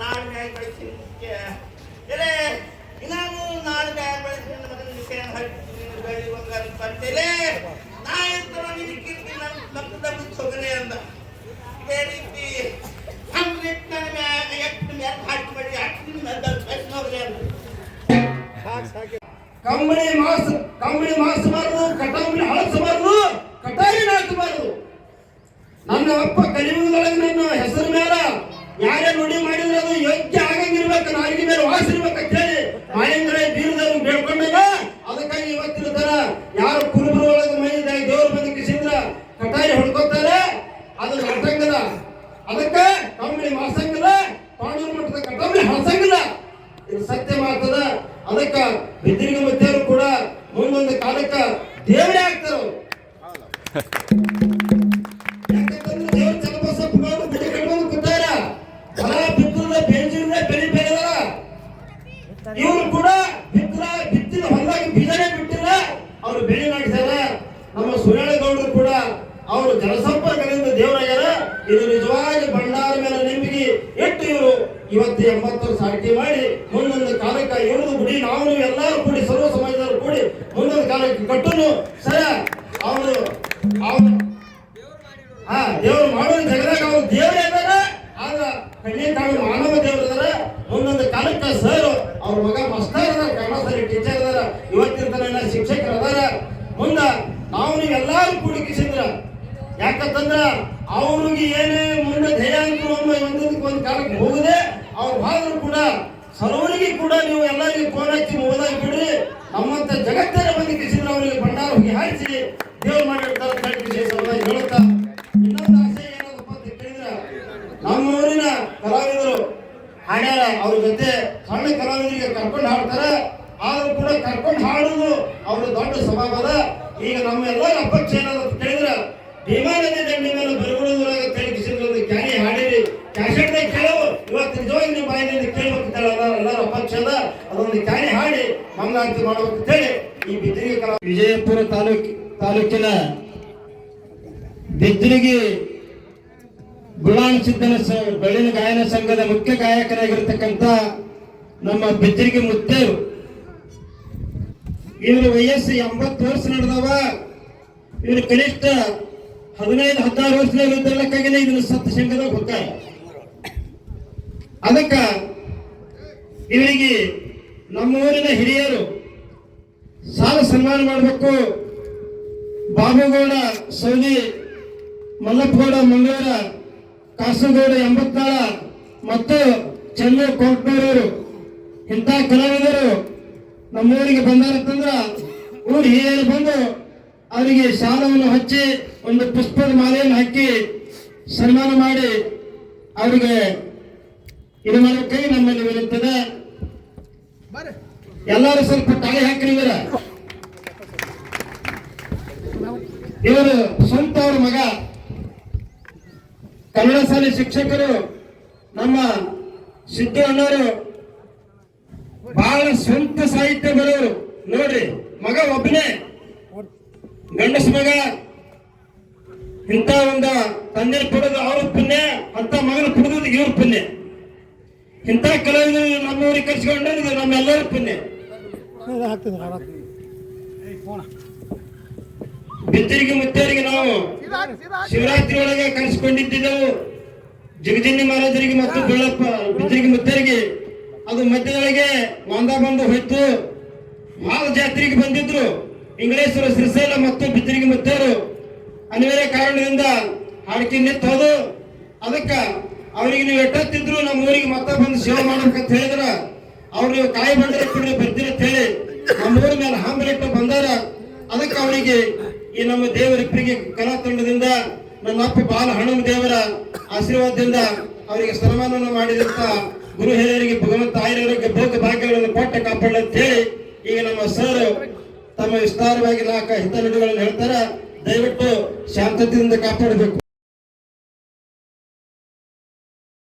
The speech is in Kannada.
ನಾಲ್ಕಾಯಿ ಬಳಸಿ ಮುಖ್ಯ ಎಲೆ ನಾಳೆ ನಾಲ್ಕಾಯಿ ಬಳಸಿ ನನ್ನ ಮಗನ ವಿಷಯ ಹಳ್ಳಿ ಪಂಚಲೆ ನಾ ಎಂತ ಇದಕ್ಕಿರ್ತಿ ನನ್ನ ನಮ್ಮದ ಸೊಗನೆ ಅಂದ. ಇದೇ ರೀತಿ ನಮ್ಮ ನಿಟ್ಟಿನ ಮ್ಯಾಗ ಎಟ್ಟು ಮ್ಯಾಗ ಹಾಕಿ ಮಾಡಿ ಹಾಕಿ ನನ್ನ ಸೊಗನೆ ಕಂಬಳಿ ಮಾಸ ಕಂಬಳಿ ಮಾಸಬಾರದು ಕಟಂಬಳಿ ಹಳಸಬಾರದು ಕಟಾಯಿ ನಾಚಬಾರದು ನನ್ನ ಅಪ್ಪ ಕಲಿಯುವುದೊಳಗೆ ನನ್ನ ಯಾರೇ ನುಡಿ ಮಾಡಿದ್ರೆ ಅದು ಯೋಗ್ಯ ಆಗಂಗಿರ್ಬೇಕು. ನಾಲಿಗೆ ಮೇಲೆ ವಾಸ ಇರ್ಬೇಕು ಅಂತ ಹೇಳಿ ಮಹೇಂದ್ರ ಬೀರದವ್ರು ಬೇಡ್ಕೊಂಡಾಗ ಅದಕ್ಕಾಗಿ ಇವತ್ತಿನ ತರ ಯಾರು ಕುರುಬರು ಒಳಗೆ ಮೈ ದೇವ್ರ ಬದುಕಿಸಿದ್ರ ಕಟಾಯಿ ಹೊಡ್ಕೋತಾರೆ. ಅದು ನಾಟಂಗದ ಅದಕ್ಕೆ ಕಂಬಳಿ ಮಾಸಂಗಿಲ್ಲ ಪಾಂಡೂರು ಮಠದ ಕಟಾವಳಿ ಹಳಸಂಗಿಲ್ಲ ಇದು ಸತ್ಯ ಮಾತದ ಅದಕ್ಕೆ ಬಿದ್ದಿರಿಗೆ ಮಧ್ಯರು ಕೂಡ ಮುಂದೊಂದು ಕಾಲಕ್ಕೆ ದೇವರೇ ಜನಸಂಪರ್ಕದಿಂದ ದೇವರಾಗ್ಯಾರ ಇದು ನಿಜವಾಗಿ ಭಂಡಾರ ಮೇಲೆ ನಂಬಿಕೆ ಇಟ್ಟು ಇವರು ಇವತ್ತು ಎಂಬತ್ತರ ಸಾಟಿ ಮಾಡಿ ಮುಂದೊಂದು ಕಾಲಕ್ಕೆ ಇವ್ರದ್ದು ಗುಡಿ ನಾವು ಎಲ್ಲರೂ ಕೂಡಿ, ಸರ್ವ ಸಮಾಜದವರು ಕೂಡಿ ಮುಂದೊಂದು ಕಾಲಕ್ಕೆ ಕಟ್ಟುನು, ಸರ, ಅವರು ಅವನು ಹಾ, ದೇವರು ಮಾಡೋ ಜಗದಾಗ ಅವ್ರು ದೇವರ ಆಗ ಕಣ್ಣಿ ತಾಳು ಮಾನವ ದೇವ್ರು ಇದಾರ. ಮುಂದೊಂದು ಕಾಲಕ್ಕೆ ಸರ್ ಅವ್ರ ಮಗ ಮಸ್ತಾರ್ ಅದಾರ ಕನ್ನಡ ಸರಿ ಟೀಚರ್ ಅದಾರ ಇವತ್ತಿನ ತನ ಶಿಕ್ಷಕರು ಅದಾರ ಮುಂದ ನಾವು ನೀವೆಲ್ಲಾರು ಕೂಡಿ ಕಿಸಿದ್ರ ಯಾಕಂತಂದ್ರ ಅವ್ರಿಗೆ ಏನೇ ಮುಂದೆ ಧೈರ್ಯ ಅಂತ ಒಮ್ಮೆ ಒಂದೊಂದಕ್ಕೆ ಒಂದು ಕಾಲಕ್ಕೆ ಹೋಗದೆ ಅವ್ರ ಭಾಗರು ಕೂಡ. ಸರ್ವರಿಗೆ ಕೂಡ ನೀವು ಎಲ್ಲರಿಗೂ ಫೋನ್ ಹಚ್ಚಿ ಹೋದಾಗ ಬಿಡ್ರಿ. ನಮ್ಮಂತ ಜಗತ್ತಿನ ಬಂದು ಕಿಸಿದ್ರ ಅವರಿಗೆ ಭಂಡಾರ ಹೋಗಿ ಹಾರಿಸಿ ದೇವ್ರು ಮಾಡಿರ್ತಾರೆ ಅಂತ ಹೇಳಿ ಹೇಳುತ್ತಾ. ಇನ್ನೊಂದು ಆಸೆ ಏನದಪ್ಪ ಅಂತ ಕೇಳಿದ್ರ ನಮ್ಮ ಊರಿನ ಕಲಾವಿದರು ಹಾಡ್ಯಾರ ಅವ್ರ ಜೊತೆ ಸಣ್ಣ ಕಲಾವಿದರಿಗೆ ಕರ್ಕೊಂಡು ಹಾಡ್ತಾರೆ. ಆದ್ರೂ ಕೂಡ ಕರ್ಕೊಂಡು ಹಾಡುದು ಅವ್ರ ದೊಡ್ಡ ಸ್ವಭಾವದ. ಈಗ ನಮ್ಮ ಎಲ್ಲರ ಅಪಕ್ಷ ಅಂತ ಕೇಳಿದ್ರ ಭೀಮಾ ನದಿ ದಂಡಿ ಮೇಲೆ ಬರಗುಳದೊಳಗೆ ತೆಲಗಿಸಿದ್ರು ಕ್ಯಾನಿ ಹಾಡಿರಿ. ಕ್ಯಾಸೆಟ್ನಾಗ ಕೇಳವು ಇವತ್ತು ನಿಜವಾಗಿ ನಿಮ್ಮ ಬಾಯಿನಿಂದ ಕೇಳ್ಬೇಕು ಅಂತ ಹೇಳಿ ಎಲ್ಲರ ಅಪಕ್ಷ ಅದ ಅದೊಂದು ಕ್ಯಾಣಿ ಹಾಡಿ ಮಂಗಳಾರತಿ ಮಾಡಬೇಕು ಅಂತ ಹೇಳಿ ಈ ಬಿದ್ರಿಗೆ ವಿಜಯಪುರ ತಾಲೂಕ್ ತಾಲೂಕಿನ ಬಿದ್ರಿಗೆ ಗುಲಾಂ ಸಿದ್ದನ ಬೆಳ್ಳಿನ ಗಾಯನ ಸಂಘದ ಮುಖ್ಯ ಗಾಯಕರಾಗಿರ್ತಕ್ಕಂಥ ನಮ್ಮ ಬಿದ್ರಿಗೆ ಮುತ್ತೇರು. ಇವರು ವಯಸ್ಸು ಎಂಬತ್ತು ವರ್ಷ ನಡೆದವ. ಇವರು ಕನಿಷ್ಠ ಹದಿನೈದು, ಹದಿನಾರು ವರ್ಷದ ಇದ್ದಕ್ಕಾಗಿನೇ ಇದನ್ನು ಸತ್ತ ಸಂಘದಾಗ ಹೋಗ್ತಾರೆ ಅದಕ್ಕ ಇವರಿಗೆ ನಮ್ಮೂರಿನ ಹಿರಿಯರು ಸಾಲ ಸನ್ಮಾನ ಮಾಡಬೇಕು. ಬಾಬುಗೌಡ, ಸೌದಿ, ಮಲ್ಲಪ್ಪಗೌಡ, ಮಂಗಳೂರ, ಕಾಸರಗೌಡ ಎಂಬತ್ತಾಳ ಮತ್ತು ಚಂದ್ರ ಕೋಟ್ನೂರವರು, ಇಂಥ ಕಲಾವಿದರು ನಮ್ಮೂರಿಗೆ ಬಂದಾರಂತಂದ್ರ ಊರು ಹಿರಿಯರು ಬಂದು ಅವರಿಗೆ ಶಾಲವನ್ನು ಹಚ್ಚಿ ಒಂದು ಪುಷ್ಪದ ಮಾಲೆಯನ್ನು ಹಾಕಿ ಸನ್ಮಾನ ಮಾಡಿ ಅವರಿಗೆ ಇದು ಮಾಡೋಕೆ ನಮ್ಮಲ್ಲಿ ವಿರುತ್ತದೆ ಎಲ್ಲರೂ ಸ್ವಲ್ಪ ತಾಳಿ ಹಾಕ್ರಿ ಇವರ. ಇವರು ಸ್ವಂತ ಅವ್ರ ಮಗ. ಕನ್ನಡ ಶಾಲೆ ಶಿಕ್ಷಕರು ನಮ್ಮ ಸಿದ್ದು ಅಣ್ಣವರು ಬಹಳ ಸ್ವಂತ ಸಾಹಿತ್ಯ ಬರೋರು ನೋಡ್ರಿ ಮಗ ಒಬ್ಬನೇ. ಗಂಡಸ ಮಗ ಇಂಥ ಒಂದು ತಂದೆ ಪಡೆದು ಅವ್ರ ಪುಣ್ಯ ಅಂತ ಮಗನ ಪಡೆದು ಇವ್ರ ಪುಣ್ಯ. ಇಂಥ ಕಲಾವಿದರು ನಮ್ಮವ್ರಿಗೆ ಕರ್ಸ್ಕೊಂಡ್ರೆ ಇದು ನಮ್ಮೆಲ್ಲರ ಪುಣ್ಯ. ಬಿದ್ದರಿಗೆ ಮುತ್ತರಿಗೆ ನಾವು ಶಿವರಾತ್ರಿ ಒಳಗೆ ಕರೆಸಿಕೊಂಡಿದ್ದೆವು ಜಗಜಿನ್ನಿ ಮಹಾರಾಜರಿಗೆ ಮತ್ತು ಬೆಳ್ಳಪ್ಪ ಬಿದ್ದರಿಗೆ ಮುತ್ತರಿಗೆ. ಅದು ಮಧ್ಯದೊಳಗೆ ಮಾಂದ ಬಂದು ಹೋಯ್ತು. ಹಾಲು ಜಾತ್ರೆಗೆ ಬಂದಿದ್ರು. ಇಂಗ್ಲೇಶ್ವರ ಶ್ರೀಶೈಲ ಮತ್ತು ಬಿದ್ದರಿಗೆ ಮುತ್ತೇರು ಅನಿವಾರ್ಯ ಕಾರಣದಿಂದ ಹಾಡಿಕೆ ನಿಂತೋದು ಅದಕ್ಕೆ ಅವರಿಗೆ ನೀವು ಎಟ್ಟತ್ತಿದ್ರು ನಮ್ಮ ಊರಿಗೆ ಮತ್ತೆ ಬಂದು ಸೇವೆ ಮಾಡ್ಬೇಕಂತ ಹೇಳಿದ್ರ, ಅವ್ರು ನೀವು ಕಾಯಿ ಬಂದ್ರೆ ಕೊಡ್ರಿ ಬರ್ತೀರ ಅಂತ ಹೇಳಿ ನಮ್ಮ ಊರ ಮೇಲೆ ಹಾಂಬಲಿಟ್ಟು ಬಂದಾರ. ಅದಕ್ಕೆ ಅವರಿಗೆ ಈ ನಮ್ಮ ದೇವರಿಬ್ಬರಿಗೆ ಕಲಾ ತಂಡದಿಂದ ನನ್ನ ಅಪ್ಪ ಬಾಲ ಹನುಮ ದೇವರ ಆಶೀರ್ವಾದದಿಂದ ಅವರಿಗೆ ಸನ್ಮಾನವನ್ನು ಮಾಡಿದಂತ ಗುರು ಹಿರಿಯರಿಗೆ ಭಗವಂತ ಆಯುರ್ವೇದಕ್ಕೆ ಭೋಗ ಭಾಗ್ಯಗಳನ್ನು ಕೊಟ್ಟ ಕಾಪಾಡಂತ ಹೇಳಿ ಈಗ ನಮ್ಮ ಸರ್ ತಮ್ಮ ವಿಸ್ತಾರವಾಗಿ ನಾಲ್ಕು ಹಿತನುಡಿಗಳನ್ನು ಹೇಳ್ತಾರ. ದಯವಿಟ್ಟು ಶಾಂತತೆಯಿಂದ ಕಾಪಾಡಬೇಕು.